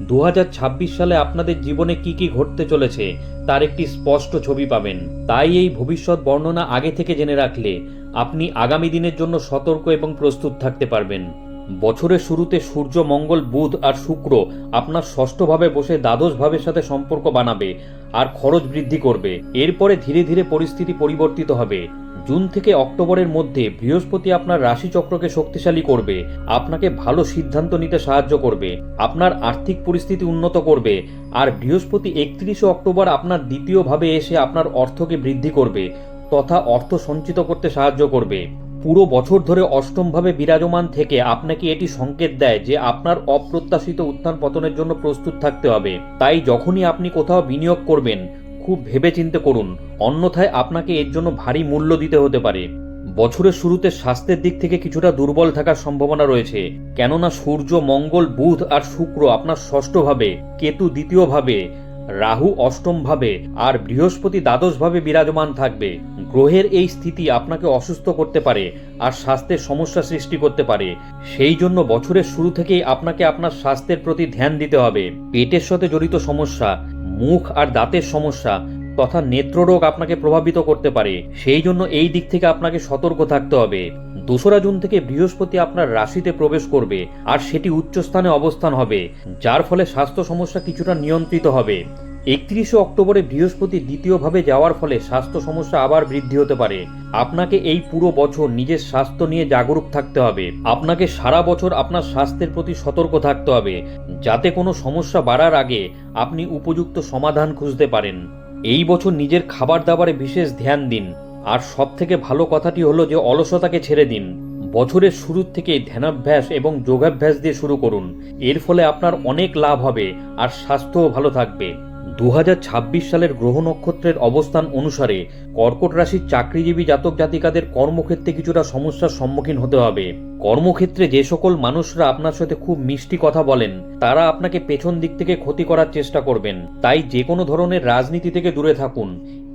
দু হাজার ছাব্বিশ সালে আপনাদের জীবনে কি কি ঘটতে চলেছে, তার একটি স্পষ্ট ছবি পাবেন। তাই এই ভবিষ্যৎ বর্ণনা আগে থেকে জেনে রাখলে আপনি আগামী দিনের জন্য সতর্ক এবং প্রস্তুত থাকতে পারবেন। বছরের শুরুতে সূর্য, মঙ্গল, বুধ আর শুক্র আপনার ষষ্ঠভাবে বসে দ্বাদশ ভাবের সাথে সম্পর্ক বানাবে আর খরচ বৃদ্ধি করবে। এরপরে ধীরে ধীরে পরিস্থিতি পরিবর্তিত হবে। জুন থেকে অক্টোবরের মধ্যে বৃহস্পতি আপনার রাশিচক্রকে শক্তিশালী করবে, আপনাকে ভালো সিদ্ধান্ত নিতে সাহায্য করবে, আপনার আর্থিক পরিস্থিতি উন্নত করবে, আর বৃহস্পতি একত্রিশে অক্টোবর আপনার দ্বিতীয়ভাবে এসে আপনার অর্থকে বৃদ্ধি করবে, তথা অর্থ সঞ্চিত করতে সাহায্য করবে। পুরো বছর ধরে অষ্টমভাবে বিরাজমান থেকে আপনাকে এটি সংকেত দেয় যে আপনার অপ্রত্যাশিত উত্থান পতনের জন্য প্রস্তুত থাকতে হবে। তাই যখনই আপনি কোথাও বিনিয়োগ করবেন খুব ভেবে ভেবেচিন্তে করুন, অন্যথায় আপনাকে এর জন্য ভারী মূল্য দিতে হতে পারে। বছরের শুরুতে স্বাস্থ্যের দিক থেকে কিছুটা দুর্বল থাকার সম্ভাবনা রয়েছে, কেননা সূর্য, মঙ্গল, বুধ আর শুক্র আপনার ষষ্ঠভাবে, কেতু দ্বিতীয়ভাবে, রাহু অষ্টমভাবে আর বৃহস্পতি দ্বাদশভাবে বিরাজমান থাকবে। গ্রহের এই স্থিতি আপনাকে অসুস্থ করতে পারে আর স্বাস্থ্যের সমস্যা সৃষ্টি করতে পারে। সেই জন্য বছরের শুরু থেকেই আপনাকে আপনার স্বাস্থ্যের প্রতি ধ্যান দিতে হবে। পেটের সাথে জড়িত সমস্যা মুখ আর দাঁতের সমস্যা তথা নেত্ররোগ আপনাকে প্রভাবিত করতে পারে। সেই জন্য এই দিক থেকে আপনাকে সতর্ক থাকতে হবে। দোসরা জুন থেকে বৃহস্পতি আপনার রাশিতে প্রবেশ করবে আর সেটি উচ্চস্থানে অবস্থান হবে, যার ফলে স্বাস্থ্য সমস্যা কিছুটা নিয়ন্ত্রিত হবে। একত্রিশে অক্টোবরে বৃহস্পতি দ্বিতীয়ভাবে যাওয়ার ফলে স্বাস্থ্য সমস্যা আবার বৃদ্ধি হতে পারে। আপনাকে এই পুরো বছর নিজের স্বাস্থ্য নিয়ে জাগরুক থাকতে হবে। আপনাকে সারা বছর আপনার স্বাস্থ্যের প্রতি সতর্ক থাকতে হবে। যাতে কোনো সমস্যা বাড়ার আগে আপনি উপযুক্ত সমাধান খুঁজতে পারেন। এই বছর নিজের খাবার দাবারে বিশেষ ধ্যান দিন। আর সব থেকে ভালো কথাটি হলো যে অলসতাকে ছেড়ে দিন। বছরের শুরুর থেকেই ধ্যানাভ্যাস এবং যোগাভ্যাস দিয়ে শুরু করুন। এর ফলে আপনার অনেক লাভ হবে আর স্বাস্থ্যও ভালো থাকবে। দু হাজার ছাব্বিশ সালের গ্রহ নক্ষত্রের অবস্থান অনুসারে কর্কট রাশির চাকরিজীবী জাতক জাতিকাদের কর্মক্ষেত্রে কিছুটা সমস্যার সম্মুখীন হতে হবে। কর্মক্ষেত্রে যে সকল মানুষরা আপনার সাথে খুব মিষ্টি কথা বলেন, তারা আপনাকে পেছন দিক থেকে ক্ষতি করার চেষ্টা করবেন। তাই যে কোনো ধরনের রাজনীতি থেকে দূরে থাকুন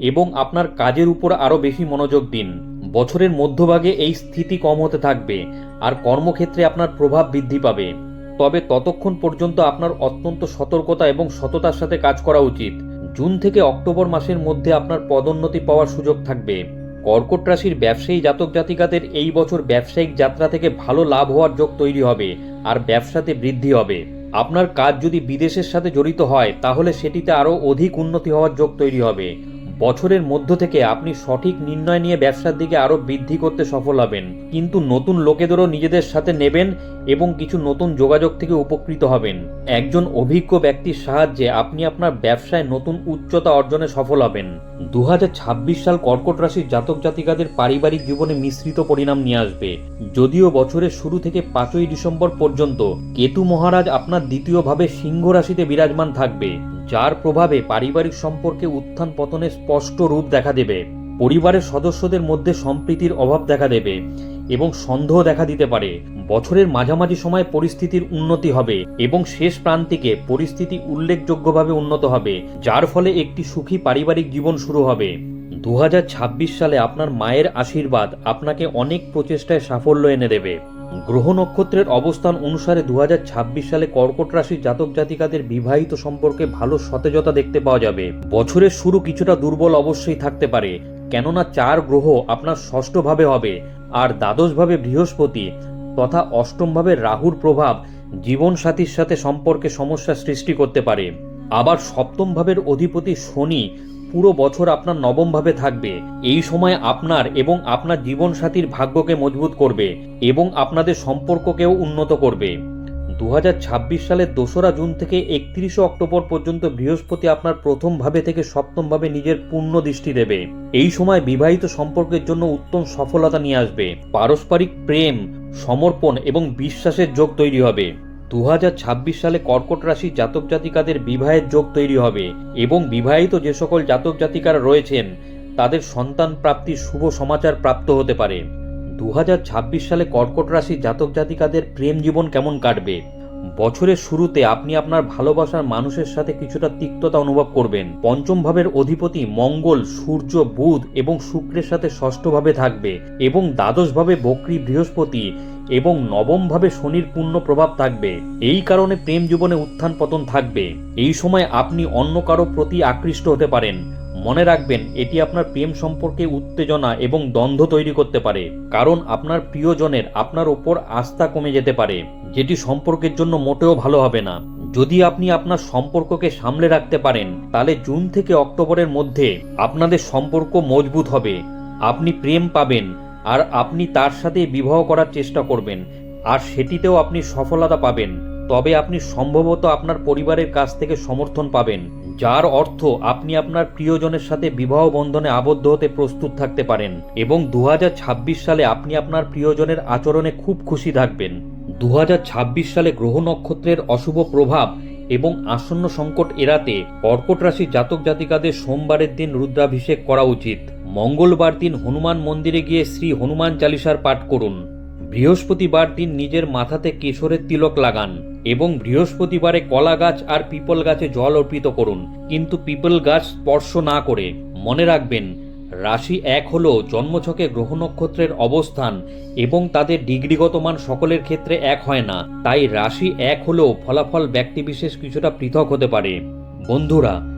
এবং আপনার কাজের উপর আরও বেশি মনোযোগ দিন। বছরের মধ্যভাগে এই স্থিতি কম হতে থাকবে, আর কর্মক্ষেত্রে আপনার প্রভাব বৃদ্ধি পাবে। তবে ততক্ষণ পর্যন্ত আপনার অত্যন্ত সতর্কতা এবং সততার সাথে কাজ করা উচিত। জুন থেকে অক্টোবর মাসের মধ্যে আপনার পদোন্নতি পাওয়ার সুযোগ থাকবে। কর্কট রাশির ব্যবসায়ী জাতক জাতিকাদের এই বছর ব্যবসায়িক যাত্রা থেকে ভালো লাভ হওয়ার যোগ তৈরি হবে আর ব্যবসাতে বৃদ্ধি হবে। আপনার কাজ যদি বিদেশের সাথে জড়িত হয়, তাহলে সেটিতে আরও অধিক উন্নতি হওয়ার যোগ তৈরি হবে। বছরের মধ্য থেকে আপনি সঠিক নির্ণয় নিয়ে ব্যবসার দিকে আরও বৃদ্ধি করতে সফল হবেন। কিন্তু নতুন লোকেদেরও নিজেদের সাথে নেবেন এবং কিছু নতুন যোগাযোগ থেকে উপকৃত হবেন। একজন অভিজ্ঞ ব্যক্তির সাহায্যে আপনি আপনার ব্যবসায় নতুন উচ্চতা অর্জনে সফল হবেন। দু হাজার ছাব্বিশ সাল কর্কট রাশির জাতক জাতিকাদের পারিবারিক জীবনে মিশ্রিত পরিণাম নিয়ে আসবে। যদিও বছরের শুরু থেকে পাঁচই ডিসেম্বর পর্যন্ত, কেতু মহারাজ আপনার দ্বিতীয়ভাবে সিংহ রাশিতে বিরাজমান থাকবে। যার প্রভাবে পারিবারিক সম্পর্কে উত্থান পতনের স্পষ্ট রূপ দেখা দেবে, পরিবারের সদস্যদের মধ্যে সম্প্রীতির অভাব দেখা দেবে এবং সন্দেহ দেখা দিতে পারে। বছরের মাঝামাঝি সময় পরিস্থিতির উন্নতি হবে এবং শেষ প্রান্তিকে পরিস্থিতি উল্লেখযোগ্যভাবে উন্নত হবে, যার ফলে একটি সুখী পারিবারিক জীবন শুরু হবে। দু হাজার ছাব্বিশ সালে আপনার মায়ের আশীর্বাদ আপনাকে অনেক প্রচেষ্টায় সাফল্য এনে দেবে। গ্রহ নক্ষত্রের অবস্থান অনুসারে দুহাজার ছাব্বিশ সালে কর্কট রাশির জাতক জাতিকাদের বিবাহিত সম্পর্কে ভালো সতেজতা দেখতে পাওয়া যাবে। বছরের শুরু কিছুটা দুর্বল অবশ্যই থাকতে পারে, কেননা চার গ্রহ আপনার ষষ্ঠভাবে হবে, আর দ্বাদশভাবে বৃহস্পতি, তথা অষ্টমভাবে রাহুর প্রভাব জীবনসাথীর সাথে সম্পর্কে সমস্যা সৃষ্টি করতে পারে। আবার সপ্তম ভাবের অধিপতি শনি পুরো বছর আপনার নবমভাবে থাকবে। এই সময় আপনার এবং আপনার জীবনসাথীর ভাগ্যকে মজবুত করবে এবং আপনাদের সম্পর্ককেও উন্নত করবে। দু সালের দোসরা জুন থেকে একত্রিশে অক্টোবর পর্যন্ত বৃহস্পতি আপনার প্রথম ভাবে থেকে সপ্তম ভাবে নিজের পূর্ণ দৃষ্টি দেবে। এই সময় বিবাহিত সম্পর্কের জন্য উত্তম সফলতা নিয়ে আসবে। পারস্পরিক প্রেম, সমর্পণ এবং বিশ্বাসের যোগ তৈরি হবে। দু হাজার ছাব্বিশ সালে কর্কট রাশির জাতক জাতিকাদের বিবাহের যোগ তৈরি হবে এবং বিবাহিত যে সকল জাতক জাতিকারা রয়েছেন, তাদের সন্তান প্রাপ্তি শুভ সমাচার প্রাপ্ত হতে পারে। দু হাজার ছাব্বিশ সালে কর্কট রাশির জাতক জাতিকাদের প্রেম জীবন কেমন কাটবে? বছরের শুরুতে আপনি আপনার ভালোবাসার মানুষের সাথে কিছুটা তিক্ততা অনুভব করবেন। পঞ্চম ভাবের অধিপতি মঙ্গল, সূর্য, বুধ এবং শুক্রের সাথে ষষ্ঠভাবে থাকবে এবং দ্বাদশভাবে বক্রী বৃহস্পতি এবং নবমভাবে শনির পূর্ণ প্রভাব থাকবে। এই কারণে প্রেম জীবনে উত্থান পতন থাকবে। এই সময় আপনি অন্য কারও প্রতি আকৃষ্ট হতে পারেন। মনে রাখবেন, এটি আপনার প্রেম সম্পর্কে উত্তেজনা এবং দ্বন্দ্ব তৈরি করতে পারে, কারণ আপনার প্রিয়জনের আপনার ওপর আস্থা কমে যেতে পারে, যেটি সম্পর্কের জন্য মোটেও ভালো হবে না। যদি আপনি আপনার সম্পর্ককে সামলে রাখতে পারেন, তাহলে জুন থেকে অক্টোবরের মধ্যে আপনাদের সম্পর্ক মজবুত হবে। আপনি প্রেম পাবেন, আর আপনি তার সাথে বিবাহ করার চেষ্টা করবেন, আর সেটিতেও আপনি সফলতা পাবেন। তবে আপনি সম্ভবত আপনার পরিবারের কাছ থেকে সমর্থন পাবেন। যার অর্থ আপনি আপনার প্রিয়জনের সাথে বিবাহ বন্ধনে আবদ্ধ হতে প্রস্তুত থাকতে পারেন এবং দু হাজার ছাব্বিশ সালে আপনি আপনার প্রিয়জনের আচরণে খুব খুশি থাকবেন। দু হাজার ছাব্বিশ সালে গ্রহ নক্ষত্রের অশুভ প্রভাব এবং আসন্ন সংকট এড়াতে কর্কট রাশি জাতক জাতিকাদের সোমবারের দিন রুদ্রাভিষেক করা উচিত। মঙ্গলবার দিন হনুমান মন্দিরে গিয়ে শ্রী হনুমান চালিসার পাঠ করুন। বৃহস্পতিবার দিন নিজের মাথাতে কেশরের তিলক লাগান এবং বৃহস্পতিবারে কলা গাছ আর পিপল গাছে জল অর্পিত করুন। কিন্তু পিপল গাছ স্পর্শ না করে, মনে রাখবেন, রাশি এক হল জন্মছকে গ্রহ নক্ষত্রের অবস্থান এবং তাদের ডিগ্রিগত মান সকলের ক্ষেত্রে এক হয় না। তাই রাশি এক হলেও ফলাফল ব্যক্তিবিশেষ কিছুটা পৃথক হতে পারে। বন্ধুরা